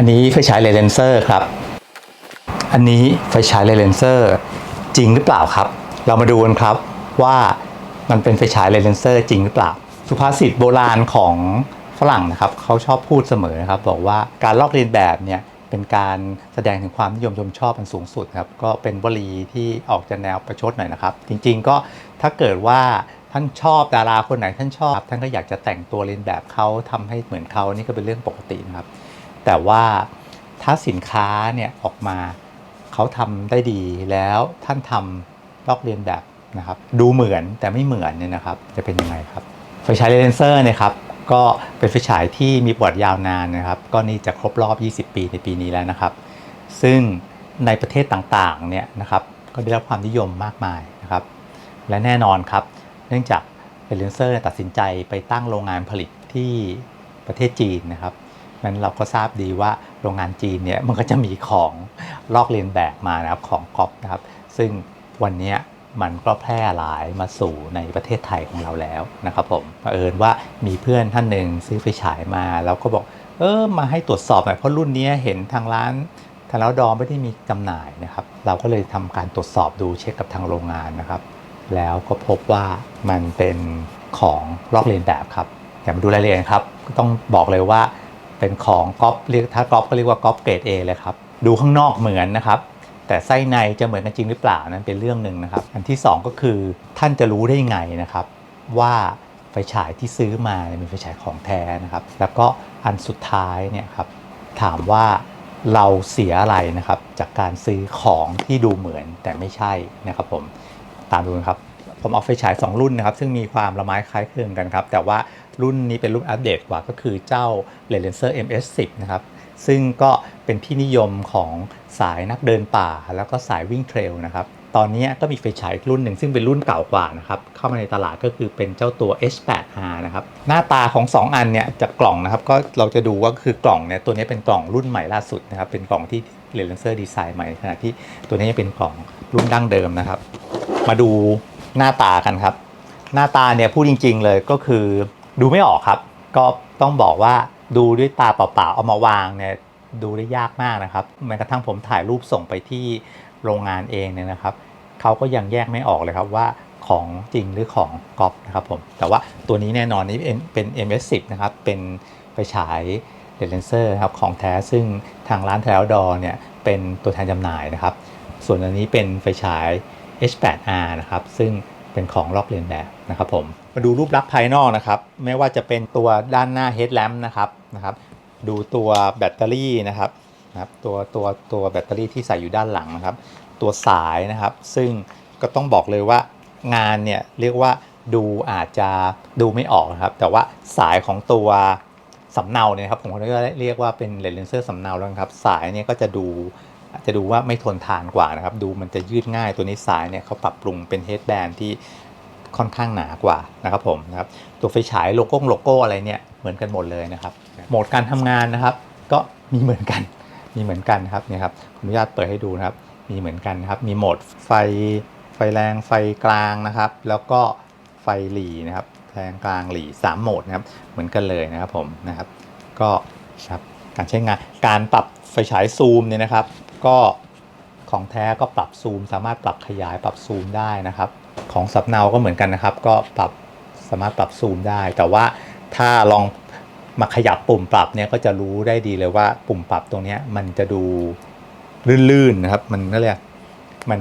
ครับอันนี้ไฟฉายเลนเซอร์ครับ อันนี้ไฟฉายเลนเซอร์จริงหรือเปล่าครับ เรามาดูกันครับว่ามันเป็นไฟฉายเลนเซอร์จริงหรือเปล่า สุภาษิตโบราณของฝรั่งนะครับเขาชอบพูดเสมอนะครับบอกว่าการลอกเลียนแบบเนี่ยเป็นการแสดงถึงความนิยมชมชอบอันสูงสุดครับก็เป็นวลีที่ออกจะแนวประชดหน่อยนะครับ จริงๆก็ถ้าเกิดว่าท่านชอบดาราคนไหนท่านชอบ ท่านก็อยากจะแต่งตัวเลียนแบบเขาทำให้เหมือนเขานี่ก็เป็นเรื่องปกตินะครับ แต่ว่าถ้าสินค้าเนี่ยออกมาเขาทำได้ดีแล้วท่านทำลอกเลียนแบบนะครับดูเหมือนแต่ไม่เหมือนเนี่ยนะครับจะเป็นยังไงครับไฟฉายเลนเซอร์เนี่ยครับก็เป็นไฟฉายที่มีประวัติยาวนานนะครับ ก็นี่จะครบรอบ 20 ปีในปีนี้แล้วนะครับ ซึ่งในประเทศต่างๆเนี่ยนะครับก็ได้รับความนิยมมากมายนะครับ และแน่นอนครับ เนื่องจากเลนเซอร์ตัดสินใจไปตั้งโรงงานผลิตที่ประเทศจีนนะครับ นั้นเราก็ทราบดีว่าโรงงานจีนเนี่ยมันก็จะมีของลอกเลียนแบบมานะครับของก๊อปนะครับ ซึ่งวันนี้มันก็แพร่หลายมาสู่ในประเทศไทยของเราแล้วนะครับผมเอิญว่ามีเพื่อนท่านหนึ่งซื้อไฟฉายมาแล้วก็บอกเออมาให้ตรวจสอบหน่อยเพราะรุ่นนี้เห็นทางร้านทางแล้วดอมไม่ได้มีจำหน่ายนะครับ เราก็เลยทำการตรวจสอบดูเช็คกับทางโรงงานนะครับ แล้วก็พบว่ามันเป็นของลอกเลียนแบบครับอย่ามาดูรายละเอียดครับ ต้องบอกเลยว่า เป็นของก๊อปเรียกถ้าก๊อปก็เรียกว่าก๊อปเกรด A เลยครับ ดูข้างนอกเหมือนนะครับ แต่ไส้ในจะเหมือนกันจริงหรือเปล่านั้นเป็นเรื่องหนึ่งนะครับ อันที่สองก็คือท่านจะรู้ได้ไงนะครับ ว่าไฟฉายที่ซื้อมาเนี่ยเป็นไฟฉายของแท้นะครับ แล้วก็อันสุดท้ายเนี่ยครับถามว่าเราเสียอะไรนะครับ จากการซื้อของที่ดูเหมือนแต่ไม่ใช่นะครับผมตามดูนะครับผมเอาไฟฉาย 2 รุ่นนะครับ ซึ่งมีความละไม้คล้ายคลึงกันครับ แต่ว่า รุ่นนี้เป็นรุ่นอัปเดตกว่าก็คือเจ้า l e n s e r MS10 นะครับซึ่งก็เป็นที่นิยมของสายนักเดินป่า แล้วก็สายวิ่งเทรลนะครับตอนนี้ก็มีไฟฉายรุ่นหนึ่งซึ่งเป็นรุ่นเก่ากว่านะครับเข้ามาในตลาดก็คือเป็นเจ้าตัว H8R นะครับหน้าตาของ 2 อันเนี่ยจากกล่องนะครับก็เราจะดูว่าคือกล่องเนี่ยตัวนี้เป็นกล่องรุ่นใหม่ล่าสุดนะครับเป็นกล่องที่ l e n s e r ดีไซน์ใหม่ขณะที่ตัวนี้ยังเป็นกล่องรุ่นดั้งเดิมนะครับ มาดูหน้าตากันครับ หน้าตาเนี่ยพูดจริง ๆ เลยก็คือ ดูไม่ออกครับ ก็ต้องบอกว่าดูด้วยตาเปล่าๆเอามาวางเนี่ยดูได้ยากมากนะครับแม้กระทั่งผมถ่ายรูปส่งไปที่โรงงานเองเนี่ยนะครับเขาก็ยังแยกไม่ออกเลยครับว่าของจริงหรือของก๊อปนะครับผมแต่ว่าตัวนี้แน่นอนนี่เป็นเป็น MS10 นะครับเป็นไปฉายเลนเซอร์ครับของแท้ซึ่งทางร้านแถวดอเนี่ยเป็นตัวแทนจำหน่ายนะครับ ส่วนอันนี้เป็นไฟฉาย H8R นะครับ ซึ่ง เป็นของลอกเลียนแบบนะครับผมมาดูรูปลักษณ์ภายนอกนะครับ ไม่ว่าจะเป็นตัวด้านหน้า headlamp นะครับนะครับ ดูตัวแบตเตอรี่นะครับนะครับตัวตัวตัวแบตเตอรี่ที่ใส่อยู่ด้านหลังนะครับ ตัวสายนะครับ ซึ่งก็ต้องบอกเลยว่างานเนี่ยเรียกว่าดูอาจจะดูไม่ออกนะครับ แต่ว่าสายของตัวสำเนาเนี่ยครับผมก็เรียกว่าเป็นเลนเซอร์สำเนาแล้วนะครับ สายเนี่ยก็จะดู จจะดูว่าไม่ทนทานกว่านะครับ ดูมันจะยืดง่ายตัวนี้สายเนี่ยเขาปรับปรุงเป็นเฮดแบนที่ค่อนข้างหนากว่านะครับผมนะครับตัวไฟฉายโลโก้โลโก้อะไรเนี่ยเหมือนกันหมดเลยนะครับ โหมดการทำงานนะครับ ก็มีเหมือนกันมีเหมือนกันนะครับเนี่ยครับขออนุญาตเปิดให้ดูนะครับ มีเหมือนกันครับ มีโหมดไฟไฟแรงไฟกลางนะครับ แล้วก็ไฟหลีนะครับแรงกลางหลีสามโหมดนะครับเหมือนกันเลยนะครับผมนะครับ ก็ครับการใช้งานการปรับไฟฉายซูมเนี่ยนะครับ ก็ของแท้ก็ปรับซูม สามารถปรับขยายปรับซูมได้นะครับ ของสับเนาก็เหมือนกันนะครับ ก็ปรับสามารถปรับซูมได้ แต่ว่าถ้าลองมาขยับปุ่มปรับเนี่ยก็จะรู้ได้ดีเลยว่าปุ่มปรับตรงเนี้ยมันจะดูลื่นๆนะครับ มันก็เลยกมัน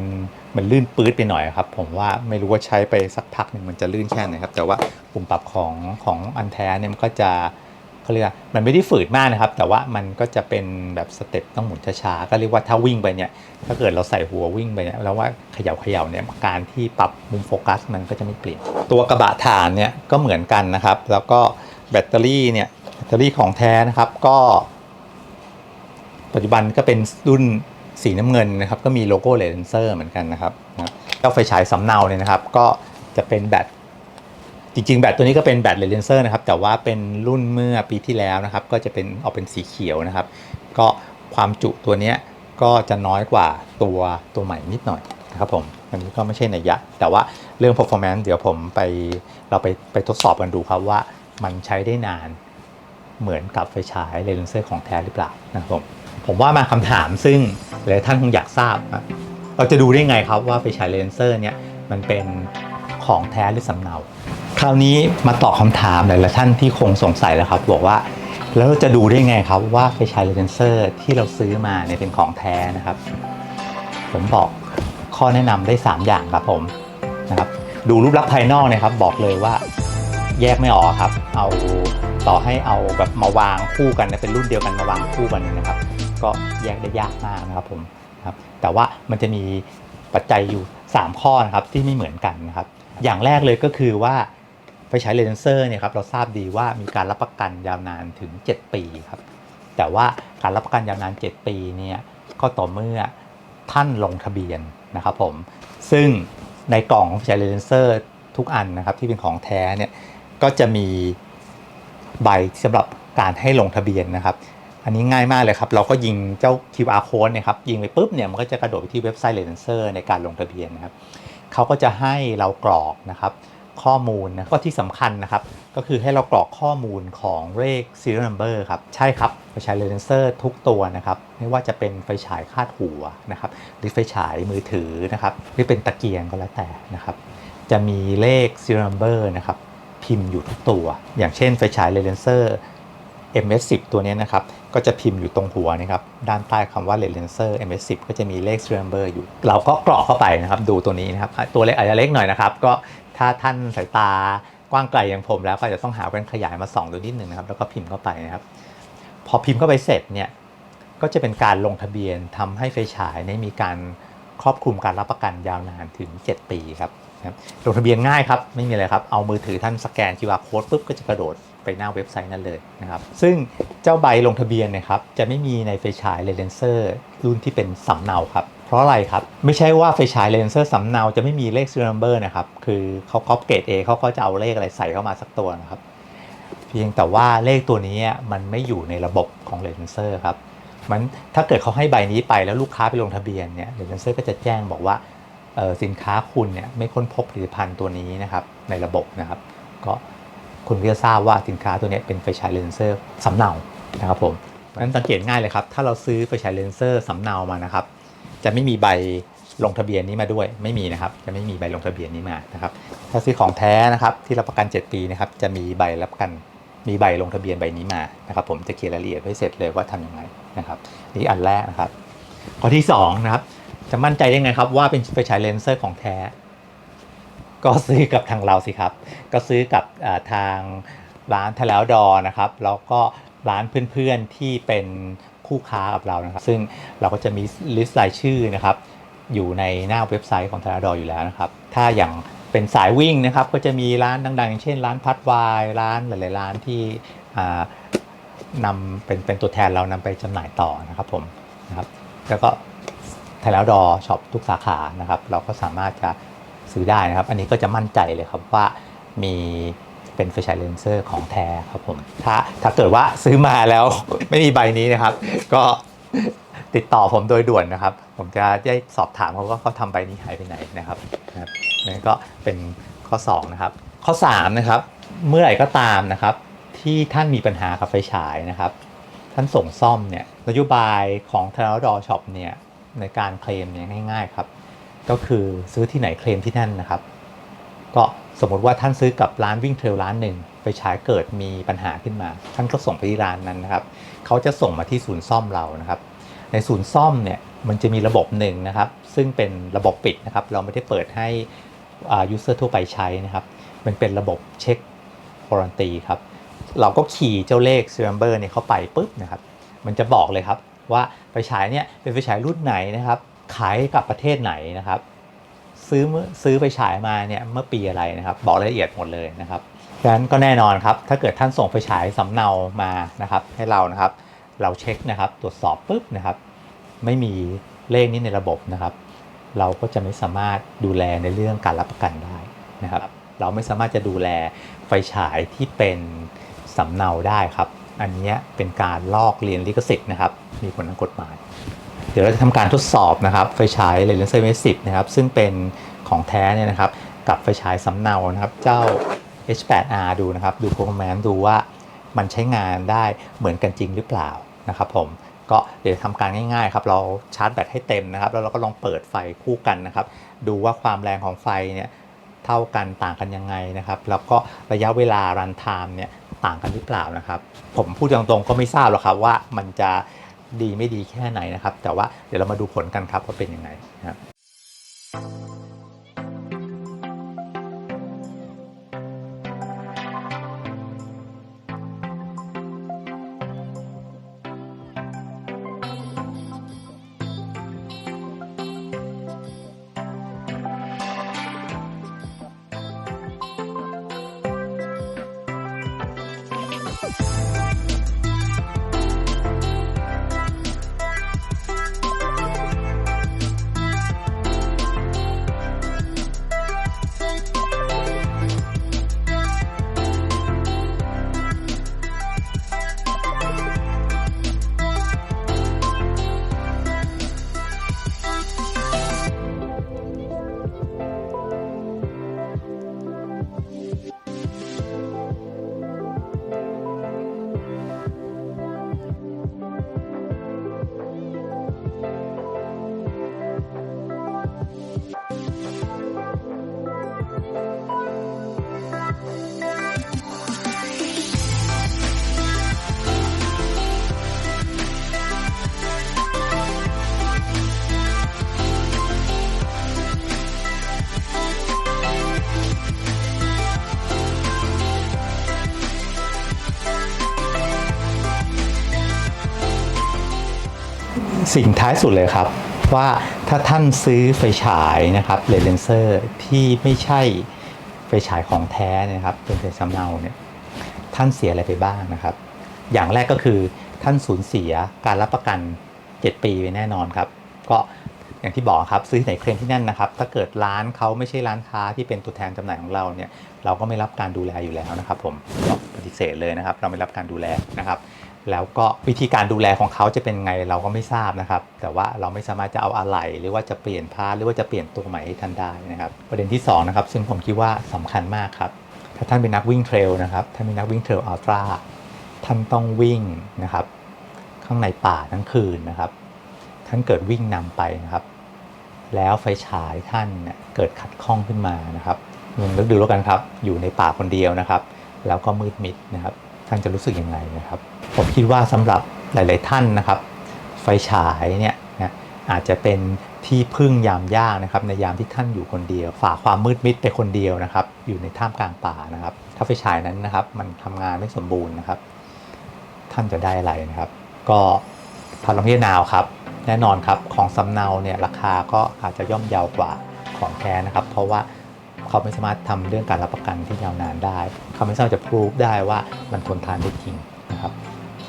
มันลื่นปื๊ดไปหน่อยครับ ผมว่าไม่รู้ว่าใช้ไปสักพักหนึ่งมันจะลื่นแค่ไหนครับ แต่ว่าปุ่มปรับของของอันแท้เนี่ยมันก็จะ เขาเรียกมันไม่ได้ฝืดมากนะครับ แต่ว่ามันก็จะเป็นแบบสเต็ปต้องหมุนช้าๆก็เรียกว่าถ้าวิ่งไปเนี่ยถ้าเกิดเราใส่หัววิ่งไปเนี่ยแล้วว่าเขย่าเขย่าเนี่ยการที่ปรับมุมโฟกัสมันก็จะไม่เปลี่ยน ตัวกระบะถ่านเนี่ยก็เหมือนกันนะครับ แล้วก็แบตเตอรี่เนี่ยแบตเตอรี่ของแท้นะครับก็ ปัจจุบันก็เป็นรุ่นสีน้ำเงินนะครับก็มีโลโก้เลนเซอร์เหมือนกันนะครับนะครับเจ้าไฟฉายสำเนาเนี่ยนะครับ ก็จะเป็นแบต จริงๆ แบตตัวนี้ก็เป็นแบตเลนเซอร์นะครับ แต่ว่าเป็นรุ่นเมื่อปีที่แล้วนะครับ ก็จะเป็นออกเป็นสีเขียวนะครับ ก็ความจุตัวนี้ก็จะน้อยกว่าตัวตัวใหม่นิดหน่อยนะครับผมอันนี้ก็ไม่ใช่นัยยะ แต่ว่าเรื่อง performance เดี๋ยวผมไปเราไปไปทดสอบกันดูครับว่ามันใช้ได้นานเหมือนกับไฟฉายเลนเซอร์ของแท้หรือเปล่านะครับผมผมว่ามาคำถามซึ่งหลายท่านคงอยากทราบ เราจะดูได้ไงครับว่าไฟฉายเลนเซอร์เนี่ยมันเป็นของแท้หรือสำเนา คราวนี้มาตอบคำถามหลายๆท่านที่คงสงสัยแล้วครับบอกว่า แล้วเราจะดูได้ไงครับว่าไฟฉายเลนเซอร์ที่เราซื้อมาเนี่ยเป็นของแท้นะครับ ผมบอกข้อแนะนำได้ 3 อย่างครับผมนะครับ ดูรูปลักษณ์ภายนอกนะครับ บอกเลยว่าแยกไม่ออกครับ เอาต่อให้เอาแบบมาวางคู่กันนะเป็นรุ่นเดียวกันมาวางคู่กันนะครับ ก็แยกได้ยากมากนะครับผมครับ แต่ว่ามันจะมีปัจจัยอยู่ 3 ข้อนะครับที่ไม่เหมือนกันนะครับ อย่างแรกเลยก็คือว่า ไฟฉายเลนเซอร์เนี่ยครับเราทราบดีว่ามีการรับประกันยาวนานถึง 7 ปีครับแต่ว่าการรับประกันยาวนาน 7 ปีเนี่ยก็ต่อเมื่อท่านลงทะเบียนนะครับผมซึ่งในกล่องของไฟฉายเลนเซอร์ทุกอันนะครับที่เป็นของแท้เนี่ยก็จะมีใบสำหรับการให้ลงทะเบียนนะครับ อันนี้ง่ายมากเลยครับ เราก็ยิงเจ้า QR code เนะครับ ยิงไปปุ๊บเนี่ย มันก็จะกระโดดไปที่เว็บไซต์เลนเซอร์ในการลงทะเบียนนะครับ เขาก็จะให้เรากรอกนะครับ ข้อมูลนะก็ที่สำคัญนะครับ ก็คือให้เรากรอกข้อมูลของเลข serial number ครับ ใช่ครับไฟฉายเลนเซอร์ทุกตัวนะครับ ไม่ว่าจะเป็นไฟฉายคาดหัวนะครับหรือไฟฉายมือถือนะครับหรือเป็นตะเกียงก็แล้วแต่นะครับ จะมีเลข serial number นะครับพิมพ์อยู่ทุกตัว อย่างเช่นไฟฉายเลนเซอร์ MS10 ตัวนี้นะครับ ก็จะพิมพ์อยู่ตรงหัวนะครับ ด้านใต้คำว่า Lenser MS10 ก็จะมีเลข serial number อยู่ เราก็กรอกเข้าไปนะครับ ดูตัวนี้นะครับ ตัวเลขอาจจะเล็กหน่อยนะครับ ก็ ถ้าท่านสายตากว้างไกลอย่างผมแล้วก็จะต้องหาแว่นขยายมาส่องดูนิดหนึ่งนะครับ แล้วก็พิมพ์เข้าไปนะครับ พอพิมพ์เข้าไปเสร็จเนี่ยก็จะเป็นการลงทะเบียนทำให้ไฟฉายเนี่ยมีการครอบคลุมการรับประกันยาวนานถึง 7 ปีครับนะครับลงทะเบียนง่ายครับ ไม่มีอะไรครับ เอามือถือท่านสแกน QR code ปุ๊บก็จะกระโดดไปหน้าเว็บไซต์นั้นเลยนะครับ ซึ่งเจ้าใบลงทะเบียนนะครับจะไม่มีในไฟฉายเลนเซอร์รุ่นที่เป็นสำเนาครับ เพราะอะไรครับ ไม่ใช่ว่าไฟฉายเลนเซอร์สำเนาจะไม่มีเลข serial number นะครับ คือเขาก๊อปเกรด A เขาก็จะเอาเลขอะไรใส่เข้ามาสักตัวนะครับ เพียงแต่ว่าเลขตัวนี้มันไม่อยู่ในระบบของเลนเซอร์ครับมันถ้าเกิดเขาให้ใบนี้ไปแล้วลูกค้าไปลงทะเบียนเนี่ยเลนเซอร์ก็จะแจ้งบอกว่าสินค้าคุณเนี่ยไม่ค้นพบผลิตภัณฑ์ตัวนี้นะครับในระบบนะครับ ก็คุณก็จะทราบว่าสินค้าตัวนี้เป็นไฟฉายเลนเซอร์สำเนานะครับผมนั้นสังเกตง่ายเลยครับ ถ้าเราซื้อไฟฉายเลนเซอร์สำเนามานะครับ จะไม่มีใบลงทะเบียนนี้มาด้วยไม่มีนะครับ จะไม่มีใบลงทะเบียนนี้มานะครับ ถ้าซื้อของแท้นะครับที่รับประกัน 7 ปีนะครับจะมีใบรับประกันมีใบลงทะเบียนใบนี้มานะครับ ผมจะเขียนรายละเอียดไว้เสร็จเลยว่าทำยังไงนะครับนี่อันแรกนะครับข้อที่สองนะครับจะมั่นใจได้ไงครับว่าเป็นไฟฉายเลนเซอร์ของแท้ ก็ซื้อกับทางเราสิครับ ก็ซื้อกับทางร้านทะแล้วดอนะครับแล้วก็ร้านเพื่อนๆที่เป็น คู่ค้ากับเรานะครับ ซึ่งเราก็จะมีลิสต์รายชื่อนะครับ อยู่ในหน้าเว็บไซต์ของทะแล้วดออยู่แล้วนะครับ ถ้าอย่างเป็นสายวิ่งนะครับ ก็จะมีร้านดังๆอย่างเช่น ร้านพัดวายร้านหลายๆร้านที่นำเป็นเป็นตัวแทนเรานำไปจำหน่ายต่อนะครับผมนะครับ แล้วก็ไทยแล้วดอช็อปทุกสาขานะครับ เราก็สามารถจะซื้อได้นะครับ อันนี้ก็จะมั่นใจเลยครับว่ามี เป็นไฟฉายเลนเซอร์ของแท้ครับผมถ้าถ้าเกิดว่าซื้อมาแล้ว ไม่มีใบนี้นะครับ ก็ติดต่อผมโดยด่วนนะครับ ผมจะได้สอบถามเขาว่าเขาทำใบนี้หายไปไหนนะครับนะครับนั่นก็เป็นข้อ2นะครับข้อ3นะครับเมื่อไหร่ก็ตามนะครับ ที่ท่านมีปัญหากับไฟฉายนะครับ ท่านส่งซ่อมเนี่ยนโยบายของทาราดอช็อปเนี่ยในการเคลมเนี่ยง่าย ๆครับ ก็คือซื้อที่ไหนเคลมที่นั่นนะครับ ก็ สมมติว่าท่านซื้อกับร้านวิ่งเทรลร้านหนึ่งไปฉายเกิดมีปัญหาขึ้นมา ท่านก็ส่งไปที่ร้านนั้นนะครับเขาจะส่งมาที่ศูนย์ซ่อมเรานะครับ ในศูนย์ซ่อมเนี่ยมันจะมีระบบหนึ่งนะครับ ซึ่งเป็นระบบปิดนะครับ เราไม่ได้เปิดให้ยูเซอร์ทั่วไปใช้นะครับ มันเป็นระบบเช็ควอรันตีครับ เราก็ขี่เจ้าเลข serial number เนี่ยเข้าไปปุ๊บนะครับ มันจะบอกเลยครับว่าไฟฉายเนี่ยเป็นไฟฉายรุ่นไหนนะครับ ขายกับประเทศไหนนะครับ ซื้อเมื่อซื้อไฟฉายมาเนี่ยเมื่อปีอะไรนะครับ บอกรายละเอียดหมดเลยนะครับดังนั้นก็แน่นอนครับ ถ้าเกิดท่านส่งไฟฉายสำเนามานะครับ ให้เรานะครับ เราเช็คนะครับ ตรวจสอบปุ๊บนะครับ ไม่มีเลขนี้ในระบบนะครับ เราก็จะไม่สามารถดูแลในเรื่องการรับประกันได้นะครับ เราไม่สามารถจะดูแลไฟฉายที่เป็นสำเนาได้ครับ อันนี้เป็นการลอกเลียนลิขสิทธิ์นะครับ มีผลทางกฎหมาย ดี๋ยวเราจะทำการทดสอบนะครับไฟฉายเลนส์เซอร์เมสิบนะครับซึ่งเป็นของแท้เนี่ยนะครับกับไฟฉายสำเนานะครับเจ้า H8R ดูนะครับดู performance ดูว่ามันใช้งานได้เหมือนกันจริงหรือเปล่านะครับผมก็เดี๋ยวทำการง่ายๆครับเราชาร์จแบตให้เต็มนะครับ แล้วเราก็ลองเปิดไฟคู่กันนะครับ ดูว่าความแรงของไฟเนี่ยเท่ากันต่างกันยังไงนะครับ แล้วก็ระยะเวลารันไทม์เนี่ยต่างกันหรือเปล่านะครับ ผมพูดตรงๆก็ไม่ทราบหรอกครับว่ามันจะ ดีไม่ดีแค่ไหนนะครับ แต่ว่าเดี๋ยวเรามาดูผลกันครับว่าเป็นยังไงนะครับ สิ่งท้ายสุดเลยครับ ว่าถ้าท่านซื้อไฟฉายนะครับเลนเซอร์ที่ไม่ใช่ไฟฉายของแท้เนะครับ เป็นไฟสำเนาเนี่ยท่านเสียอะไรไปบ้างนะครับ อย่างแรกก็คือท่านสูญเสียการรับประกัน 7 ปีไปแน่นอนครับ ก็อย่างที่บอกครับซื้อที่ไหนเคลมที่นั่นนะครับ ถ้าเกิดร้านเขาไม่ใช่ร้านค้าที่เป็นตัวแทนจำหน่ายของเราเนี่ยเราก็ไม่รับการดูแลอยู่แล้วนะครับ ผมปฏิเสธเลยนะครับ เราไม่รับการดูแลนะครับ แล้วก็วิธีการดูแลของเขาจะเป็นไงเราก็ไม่ทราบนะครับ แต่ว่าเราไม่สามารถจะเอาอะไหล่หรือว่าจะเปลี่ยนพาหรือว่าจะเปลี่ยนตัวใหม่ให้ท่านได้นะครับ ประเด็นที่สองนะครับซึ่งผมคิดว่าสำคัญมากครับถ้าท่านเป็นนักวิ่งเทรลนะครับท่านเป็นนักวิ่งเทรลอัลตร้าท่านต้องวิ่งนะครับ ข้างในป่าทั้งคืนนะครับ ท่านเกิดวิ่งนำไปนะครับ แล้วไฟฉายท่านเนี่ยเกิดขัดข้องขึ้นมานะครับลองนึกดูแล้วกันครับ อยู่ในป่าคนเดียวนะครับ แล้วก็มืดมิดนะครับ ท่านจะรู้สึกยังไงนะครับ ผมคิดว่าสำหรับหลาย ๆ ท่านนะครับ ไฟฉายเนี่ยนะอาจจะเป็นที่พึ่งยามยากนะครับ ในยามที่ท่านอยู่คนเดียว ฝ่าความมืดมิดไปคนเดียวนะครับ อยู่ในท่ามกลางป่านะครับ ถ้าไฟฉายนั้นนะครับ มันทำงานไม่สมบูรณ์นะครับ ท่านจะได้อะไรนะครับ ก็พัดลมพิจารณาครับ แน่นอนครับของสำเนาเนี่ยราคาก็อาจจะย่อมเยาวกว่าของแท้นะครับ เพราะว่าเขาไม่สามารถทำเรื่องการรับประกันที่ยาวนานได้ เขาไม่สามารถจะพิสูจได้ว่ามันทนทานได้จริงนะครับ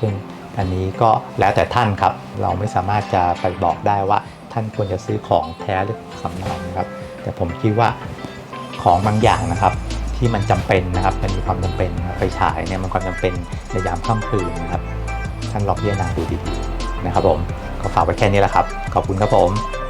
ซึ่งอันนี้ก็แล้วแต่ท่านครับ เราไม่สามารถจะไปบอกได้ว่าท่านควรจะซื้อของแท้หรือสำเนานะครับ แต่ผมคิดว่าของบางอย่างนะครับ ที่มันจำเป็นนะครับมันมีความจำเป็นไฟฉายเนี่ยมันความจำเป็นในยามค่ำคืนนะครับท่านลองพิจารณาดูดีๆนะครับผมก็ฝากไว้แค่นี้แหละครับ ขอบคุณครับผม